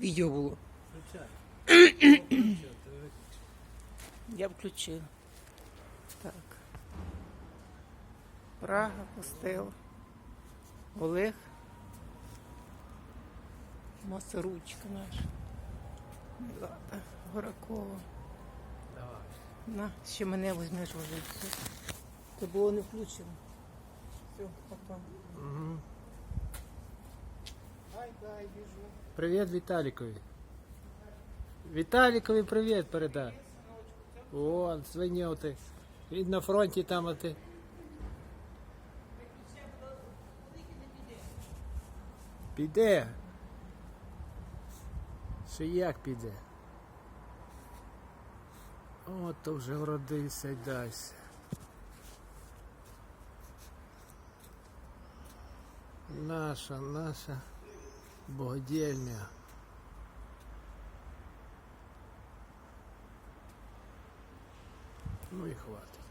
відео було. Включай. Я включила. Так. Прага, костел. Олег. Масаручка наша. Мілата Горакова. Давай. На, ще мене візьмеш вже. Це було не включено. Все, пока. Угу. Ай, дай, біжу. Привіт Віталікові. Віталікові привіт передай. Вон, свиньоти. Він на фронті там, а ти. Піде. Ще як піде? От то вже вродився й дайся. Наша, наша богодільня. Ну і хватить.